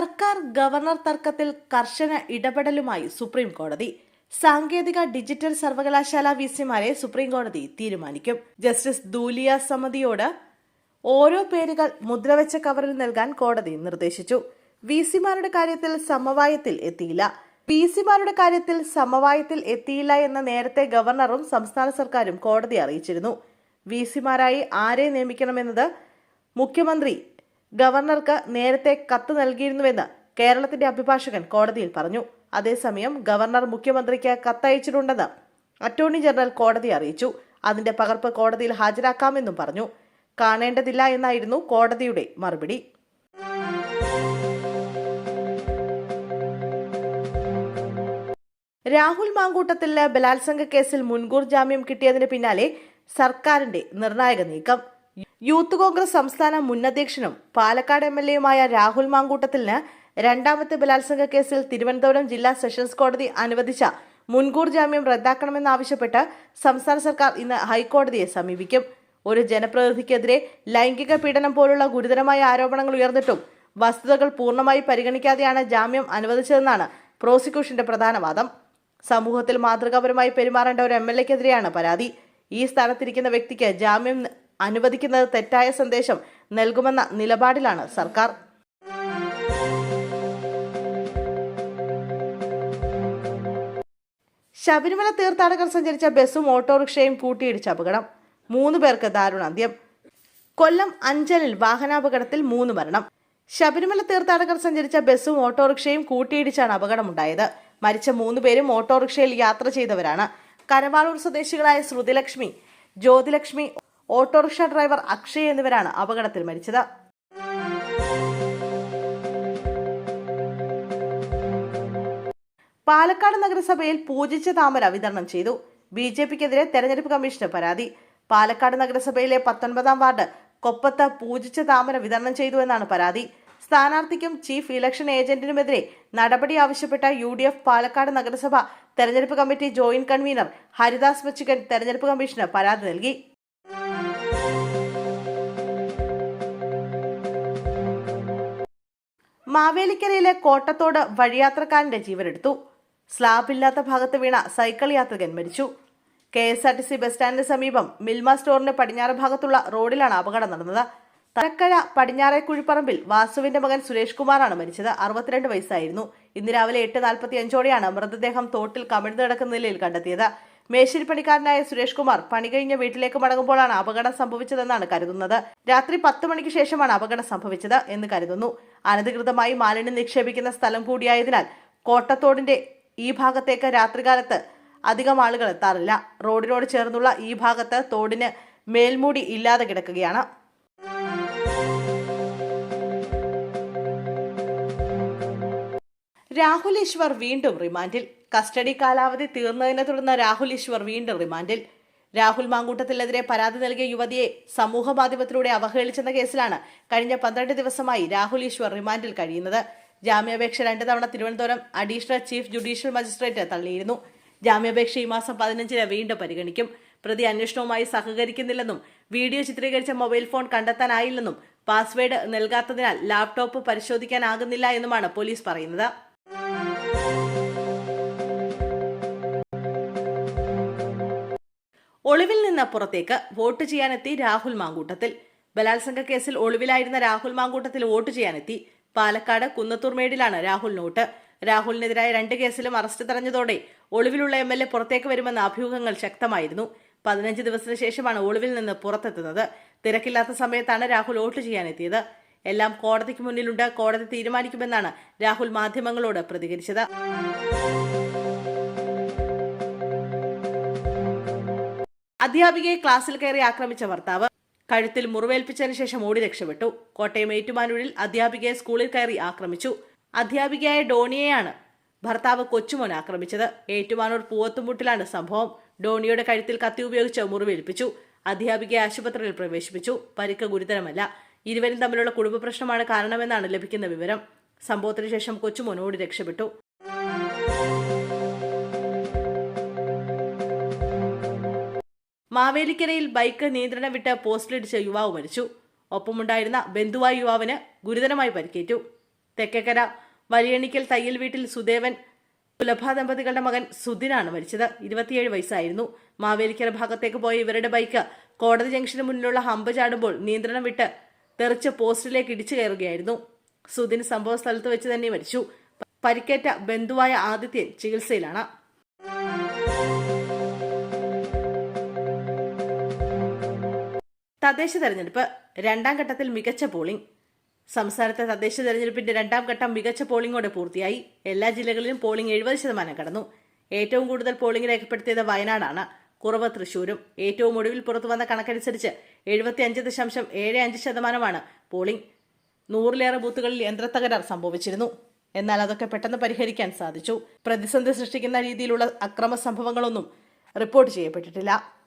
സർക്കാർ ഗവർണർ തർക്കത്തിൽ കർശന ഇടപെടലുമായി സുപ്രീം കോടതി സാങ്കേതിക ഡിജിറ്റൽ സർവകലാശാല വിസിമാരെ സുപ്രീം കോടതി തീരുമാനിക്കും. ജസ്റ്റിസ് ദൂലിയ സമിതിയോട് ഓരോ പേരുകൾ മുദ്രവെച്ച കവറിൽ നൽകാൻ കോടതി നിർദ്ദേശിച്ചു. വിസിമാരുടെ കാര്യത്തിൽ സമവായത്തിൽ എത്തിയില്ല. പിസിമാരുടെ കാര്യത്തിൽ സമവായത്തിൽ എത്തിയില്ല എന്ന് നേരത്തെ ഗവർണറും സംസ്ഥാന സർക്കാരും കോടതി അറിയിച്ചിരുന്നു. വിസിമാരായി ആരെ നിയമിക്കണമെന്നത് മുഖ്യമന്ത്രി ഗവർണർക്ക് നേരത്തെ കത്ത് നൽകിയിരുന്നുവെന്ന് കേരളത്തിന്റെ അഭിഭാഷകൻ കോടതിയിൽ പറഞ്ഞു. അതേസമയം ഗവർണർ മുഖ്യമന്ത്രിക്ക് കത്തയച്ചിട്ടുണ്ടെന്ന് അറ്റോർണി ജനറൽ കോടതി അറിയിച്ചു. അതിന്റെ പകർപ്പ് കോടതിയിൽ ഹാജരാക്കാമെന്നും പറഞ്ഞു. കാണേണ്ടതില്ല എന്നായിരുന്നു കോടതിയുടെ മറുപടി. രാഹുൽ മാങ്കൂട്ടത്തിലെ ബലാത്സംഗ കേസിൽ മുൻകൂർ ജാമ്യം കിട്ടിയതിന് പിന്നാലെ സർക്കാരിന്റെ നിർണായക നീക്കം. യൂത്ത് കോൺഗ്രസ് സംസ്ഥാന മുൻ അധ്യക്ഷനും പാലക്കാട് എം എൽ എയുമായ രാഹുൽ മാങ്കൂട്ടത്തിന് രണ്ടാമത്തെ ബലാത്സംഗ കേസിൽ തിരുവനന്തപുരം ജില്ലാ സെഷൻസ് കോടതി അനുവദിച്ച മുൻകൂർ ജാമ്യം റദ്ദാക്കണമെന്നാവശ്യപ്പെട്ട് സംസ്ഥാന സർക്കാർ ഇന്ന് ഹൈക്കോടതിയെ സമീപിക്കും. ഒരു ജനപ്രതിനിധിക്കെതിരെ ലൈംഗിക പീഡനം പോലുള്ള ഗുരുതരമായ ആരോപണങ്ങൾ ഉയർന്നിട്ടും വസ്തുതകൾ പൂർണമായി പരിഗണിക്കാതെയാണ് ജാമ്യം അനുവദിച്ചതെന്നാണ് പ്രോസിക്യൂഷന്റെ പ്രധാന വാദം. സമൂഹത്തിൽ മാതൃകാപരമായി പെരുമാറേണ്ട ഒരു എം എൽ എക്കെതിരെയാണ് പരാതി. ഈ സ്ഥാനത്തിരിക്കുന്ന വ്യക്തിക്ക് ജാമ്യം അനുവദിക്കുന്നത് തെറ്റായ സന്ദേശം നൽകുമെന്ന നിലപാടിലാണ് സർക്കാർ. ശബരിമല തീർത്ഥാടകർ സഞ്ചരിച്ച ബസ്സും ഓട്ടോറിക്ഷയും കൂട്ടിയിടിച്ച അപകടം. മൂന്ന് പേർക്ക് ദാരുണാന്ത്യം. കൊല്ലം അഞ്ചലിൽ വാഹനാപകടത്തിൽ മൂന്ന് മരണം. ശബരിമല തീർത്ഥാടകർ സഞ്ചരിച്ച ബസ്സും ഓട്ടോറിക്ഷയും കൂട്ടിയിടിച്ചാണ് അപകടമുണ്ടായത്. മരിച്ച മൂന്ന് പേരും ഓട്ടോറിക്ഷയിൽ യാത്ര ചെയ്തവരാണ്. കരവാളൂർ സ്വദേശികളായ ശ്രുതിലക്ഷ്മി ജ്യോതിലക്ഷ്മി ഓട്ടോറിക്ഷ ഡ്രൈവർ അക്ഷയ് എന്നിവരാണ് അപകടത്തിൽ മരിച്ചത്. പാലക്കാട് നഗരസഭയിൽ പൂജിച്ച താമര വിതരണം ചെയ്തു. ബി ജെ പിക്കെതിരെ തെരഞ്ഞെടുപ്പ് കമ്മീഷന് പരാതി. പാലക്കാട് നഗരസഭയിലെ പത്തൊൻപതാം വാർഡ് കൊപ്പത്ത് പൂജിച്ച താമര വിതരണം ചെയ്തു എന്നാണ് പരാതി. സ്ഥാനാർത്ഥിക്കും ചീഫ് ഇലക്ഷൻ ഏജന്റിനുമെതിരെ നടപടി ആവശ്യപ്പെട്ട യു ഡി എഫ് പാലക്കാട് നഗരസഭ തെരഞ്ഞെടുപ്പ് കമ്മിറ്റി ജോയിന്റ് കൺവീനർ ഹരിദാസ് ബച്ചിക്കൻ തെരഞ്ഞെടുപ്പ് കമ്മീഷന് പരാതി നൽകി. മാവേലിക്കരയിലെ കോട്ടത്തോട് വഴിയാത്രക്കാരന്റെ ജീവനെടുത്തു സ്ലാബില്ലാത്ത ഭാഗത്ത് വീണ സൈക്കിൾ യാത്രികൻ മരിച്ചു. K S R T C bus സ്റ്റാൻഡിന് സമീപം മിൽമ സ്റ്റോറിന്റെ പടിഞ്ഞാറ് ഭാഗത്തുള്ള റോഡിലാണ് അപകടം നടന്നത്. തലക്കഴ പടിഞ്ഞാറെ കുഴിപ്പറമ്പിൽ വാസുവിന്റെ മകൻ സുരേഷ് കുമാറാണ് മരിച്ചത്. അറുപത്തിരണ്ട് വയസ്സായിരുന്നു. ഇന്ന് രാവിലെ എട്ട് നാൽപ്പത്തി അഞ്ചോടെയാണ് മൃതദേഹം തോട്ടിൽ കമിഴ്ന്നു കിടക്കുന്ന നിലയിൽ കണ്ടെത്തിയത്. മേശ്ശേരി പണിക്കാരനായ സുരേഷ് കുമാർ പണി കഴിഞ്ഞ വീട്ടിലേക്ക് മടങ്ങുമ്പോഴാണ് അപകടം സംഭവിച്ചതെന്നാണ് കരുതുന്നത്. രാത്രി പത്ത് മണിക്ക് ശേഷമാണ് അപകടം സംഭവിച്ചത് എന്ന് കരുതുന്നു. അനധികൃതമായി മാലിന്യം നിക്ഷേപിക്കുന്ന സ്ഥലം കൂടിയായതിനാൽ കോട്ടത്തോടിന്റെ ഈ ഭാഗത്തേക്ക് രാത്രികാലത്ത് അധികം ആളുകൾ എത്താറില്ല. റോഡിനോട് ചേർന്നുള്ള ഈ ഭാഗത്ത് തോടിന് മേൽമൂടി ഇല്ലാതെ കിടക്കുകയാണ്. രാഹുൽ ഈശ്വർ വീണ്ടും റിമാൻഡിൽ. കസ്റ്റഡി കാലാവധി തീർന്നതിനെ തുടർന്ന് രാഹുൽ ഈശ്വർ വീണ്ടും റിമാൻഡിൽ. രാഹുൽ മാങ്കൂട്ടത്തിനെതിരെ പരാതി നൽകിയ യുവതിയെ സമൂഹ മാധ്യമത്തിലൂടെ അവഹേളിച്ചെന്ന കേസിലാണ് കഴിഞ്ഞ പന്ത്രണ്ട് ദിവസമായി രാഹുൽ ഈശ്വർ റിമാൻഡിൽ കഴിയുന്നത്. ജാമ്യാപേക്ഷ രണ്ട് തവണ Thiruvananthapuram additional chief judicial magistrate തള്ളിയിരുന്നു. ജാമ്യാപേക്ഷ ഈ മാസം പതിനഞ്ചിന് വീണ്ടും പരിഗണിക്കും. പ്രതി അന്വേഷണവുമായി സഹകരിക്കുന്നില്ലെന്നും വീഡിയോ ചിത്രീകരിച്ച മൊബൈൽ ഫോൺ കണ്ടെത്താനായില്ലെന്നും പാസ്വേഡ് നൽകാത്തതിനാൽ ലാപ്ടോപ്പ് പരിശോധിക്കാനാകുന്നില്ല എന്നുമാണ് പോലീസ് പറയുന്നത്. ഒളിവിൽ നിന്ന് പുറത്തേക്ക് വോട്ട് ചെയ്യാനെത്തി രാഹുൽ മാങ്കൂട്ടത്തിൽ. ബലാത്സംഗ കേസിൽ ഒളിവിലായിരുന്ന രാഹുൽ മാങ്കൂട്ടത്തിൽ വോട്ട് ചെയ്യാനെത്തി. പാലക്കാട് കുന്നത്തൂർമേടിലാണ് രാഹുൽ നോട്ട്. രാഹുലിനെതിരായ രണ്ട് കേസിലും അറസ്റ്റ് തടഞ്ഞതോടെ ഒളിവിലുള്ള എം എൽ എ പുറത്തേക്ക് വരുമെന്ന അഭ്യൂഹങ്ങൾ ശക്തമായിരുന്നു. പതിനഞ്ച് ദിവസത്തിന് ശേഷമാണ് ഒളിവിൽ നിന്ന് പുറത്തെത്തുന്നത്. തിരക്കില്ലാത്ത സമയത്താണ് രാഹുൽ വോട്ട് ചെയ്യാനെത്തിയത്. എല്ലാം കോടതിക്ക് മുന്നിലുണ്ട്. കോടതി തീരുമാനിക്കുമെന്നാണ് രാഹുൽ മാധ്യമങ്ങളോട് പ്രതികരിച്ചത്. അധ്യാപികയെ ക്ലാസ്സിൽ കയറി ആക്രമിച്ച ഭർത്താവ് കഴുത്തിൽ മുറിവേൽപ്പിച്ചതിന് ശേഷം ഓടി രക്ഷപ്പെട്ടു. കോട്ടയം ഏറ്റുമാനൂരിൽ അധ്യാപികയെ സ്കൂളിൽ കയറി ആക്രമിച്ചു. അധ്യാപികയായ ഡോണിയെയാണ് ഭർത്താവ് കൊച്ചുമോൻ ആക്രമിച്ചത്. ഏറ്റുമാനൂർ പൂവത്തുമുട്ടിലാണ് സംഭവം. ഡോണിയുടെ കഴുത്തിൽ കത്തി ഉപയോഗിച്ച് മുറിവേൽപ്പിച്ചു. അധ്യാപികയെ ആശുപത്രിയിൽ പ്രവേശിപ്പിച്ചു. പരിക്ക് ഗുരുതരമല്ല. ഇരുവരും തമ്മിലുള്ള കുടുംബ പ്രശ്നമാണ് കാരണമെന്നാണ് ലഭിക്കുന്ന വിവരം. സംഭവത്തിന് ശേഷം കൊച്ചുമോൻ ഓടി രക്ഷപ്പെട്ടു. മാവേലിക്കരയിൽ ബൈക്ക് നിയന്ത്രണം വിട്ട് പോസ്റ്റിലിടിച്ച യുവാവ് മരിച്ചു. ഒപ്പമുണ്ടായിരുന്ന ബന്ധുവായ യുവാവിന് ഗുരുതരമായി പരിക്കേറ്റു. തെക്കേക്കര വലിയണിക്കൽ തയ്യൽ വീട്ടിൽ സുദേവൻ സുലഭ ദമ്പതികളുടെ മകൻ സുധിനാണ് മരിച്ചത്. ഇരുപത്തിയേഴ് വയസ്സായിരുന്നു. മാവേലിക്കര ഭാഗത്തേക്ക് പോയ ഇവരുടെ ബൈക്ക് കോടതി ജംഗ്ഷന് മുന്നിലുള്ള ഹമ്പ് ചാടുമ്പോൾ നിയന്ത്രണം വിട്ട് തെറിച്ച് പോസ്റ്റിലേക്ക് ഇടിച്ചു കയറുകയായിരുന്നു. സുധിൻ സംഭവ സ്ഥലത്ത് വെച്ച് തന്നെ മരിച്ചു. പരിക്കേറ്റ ബന്ധുവായ ആദിത്യൻ ചികിത്സയിലാണ്. തദ്ദേശ തെരഞ്ഞെടുപ്പ് രണ്ടാം ഘട്ടത്തിൽ മികച്ച പോളിംഗ് സംസ്ഥാനത്തെ തദ്ദേശ തെരഞ്ഞെടുപ്പിന്റെ രണ്ടാം ഘട്ടം മികച്ച പോളിംഗോടെ പൂർത്തിയായി. എല്ലാ ജില്ലകളിലും പോളിംഗ് എഴുപത് ശതമാനം കടന്നു. ഏറ്റവും കൂടുതൽ പോളിംഗ് രേഖപ്പെടുത്തിയത് വയനാടാണ്. കുറവ് തൃശൂരും. ഏറ്റവും ഒടുവിൽ പുറത്തുവന്ന കണക്കനുസരിച്ച് എഴുപത്തിയഞ്ച് ദശാംശം ഏഴ് അഞ്ച് ശതമാനമാണ് പോളിംഗ് നൂറിലേറെ ബൂത്തുകളിൽ യന്ത്രത്തകരാർ സംഭവിച്ചിരുന്നു. എന്നാൽ അതൊക്കെ പെട്ടെന്ന് പരിഹരിക്കാൻ സാധിച്ചു. പ്രതിസന്ധി സൃഷ്ടിക്കുന്ന രീതിയിലുള്ള അക്രമ സംഭവങ്ങളൊന്നും റിപ്പോർട്ട് ചെയ്യപ്പെട്ടിട്ടില്ല.